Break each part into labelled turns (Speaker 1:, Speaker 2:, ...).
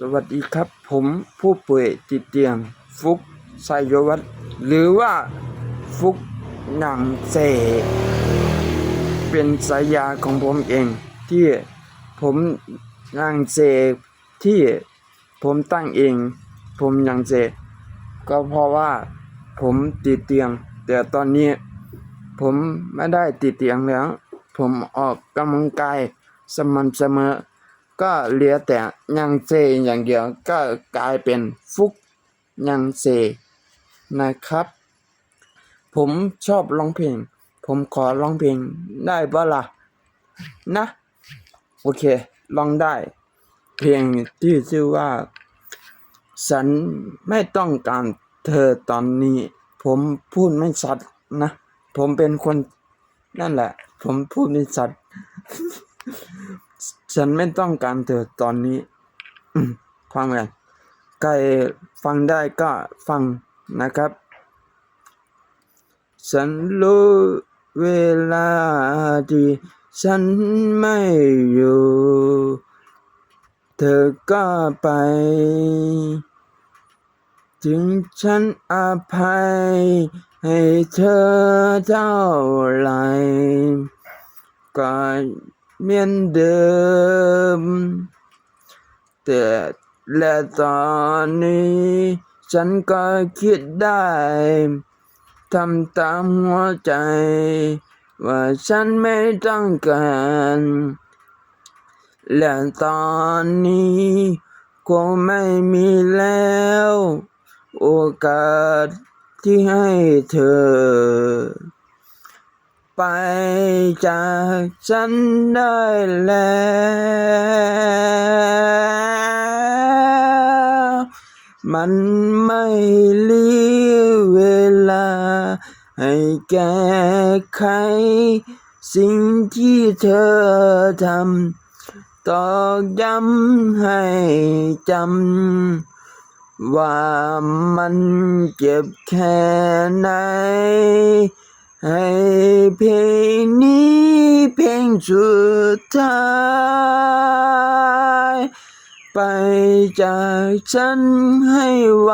Speaker 1: สวัสดีครับ ผมผู้ป่วยติดเตียง ฟุกไสยวัฒน์หรือว่าฟุกหนังเสเป็นสายาของผมเอง ที่ผมหนังเสที่ผมตั้งเอง ผมหนังเสกก็เพราะว่าผมติดเตียง แต่ตอนนี้ผมไม่ได้ติดเตียงแล้ว ผมออกกำลังกายสม่ำเสมอ ก็เหลือแต่ยังเซอย่างเดียวก็กลายเป็นฟุกยังเซนะครับ ผมชอบร้องเพลง ผมขอร้องเพลงได้ปะล่ะนะ โอเคร้องได้ เพลงที่ชื่อว่า ฉันไม่ต้องการเธอตอนนี้ ผมพูดไม่ชัดนะ ผมเป็นคนนั่นแหละ ผมพูดไม่ชัด ฉันไม่ต้องการเธอตอนนี้อืมฟังกันใครฟังได้ก็ฟังนะครับ ฉันรู้เวลาที่ฉันไม่อยู่ เธอก็ไป ถึงฉันอภัยให้เธอเท่าไหรก็ เหมือนเดิม แต่และตอนนี้ ฉันก็คิดได้ทำตามหัวใจ ว่าฉันไม่ต้องการ และตอนนี้คงไม่มีแล้ว โอกาสที่ให้เธอ ไปจากฉันได้แล้วมันไม่เหลือเวลา ให้แก้ไข สิ่งที่เธอทำตอกย้ำให้จำว่ามันเจ็บแค่ไหน ให้เพลงนี้เพลงสุดท้ายไปจากฉันให้ไว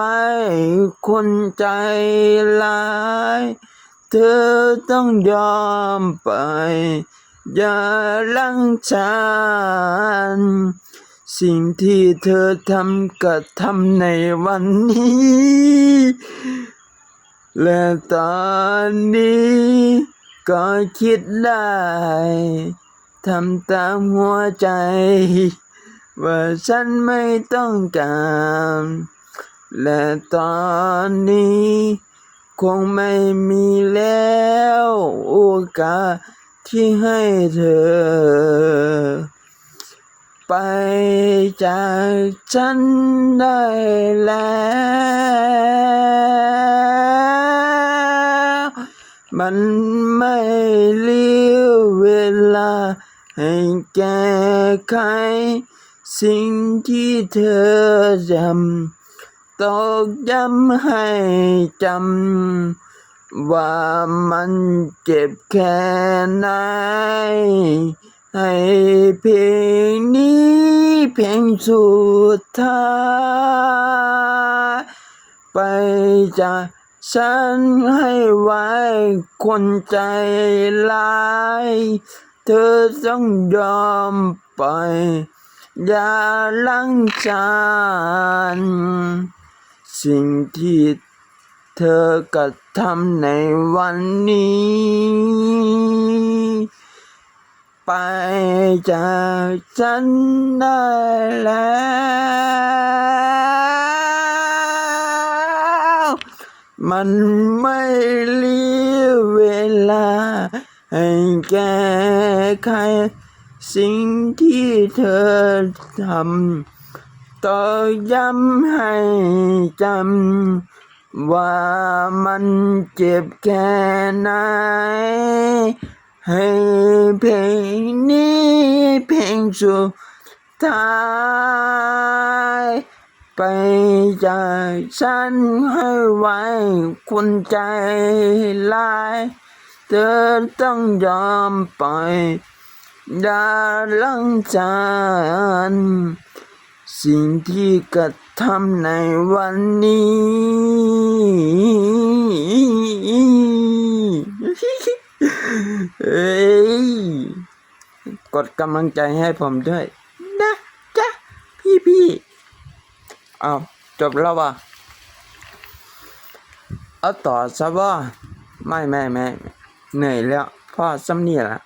Speaker 1: คนใจร้าย เธอต้องยอมไป อย่าลังฉันสิ่งที่เธอทำก็ทำในวันนี้ และตอนนี้ก็คิดได้ทำตามหัวใจ ว่าฉันไม่ต้องการ และตอนนี้ คงไม่มีแล้วโอกาสที่ให้เธอ ไปจากฉันได้แล้ว มันไม่เหลือเวลา ให้แก้ไขสิ่งที่เธอจำตอกย้ำให้จำ ว่ามันเจ็บแค่ไหน ให้เพลงนี้เพลงสุดท้าย ไปจาก ฉันให้ไว้คนใจร้าย เธอต้องยอมไปอย่าลังฉันสิ่งที่เธอกระทำในวันนี้ ไปจากฉันได้แล้ว มันไม่เหลือเวลา ให้แก้ไขสิ่งที่เธอทำต่อย้ำให้จำ ว่ามันเจ็บแค่ไหน ให้เพลงนี้เพลงสุดท้าย ไปจากฉันให้ไว้คนใจร้าย เธอต้องยอมไปอย่าลังฉันสสิ่งที่กระทำในวันนี้ เอ้ย กดกำลังใจให้ผมด้วย นะจ๊ะ พี่พี่ๆเอาจบแล้วว่ะเอาต่อซะว่าไม่ไม่ไม่เหนื่อยแล้วพ่อซ้ำนี่ละ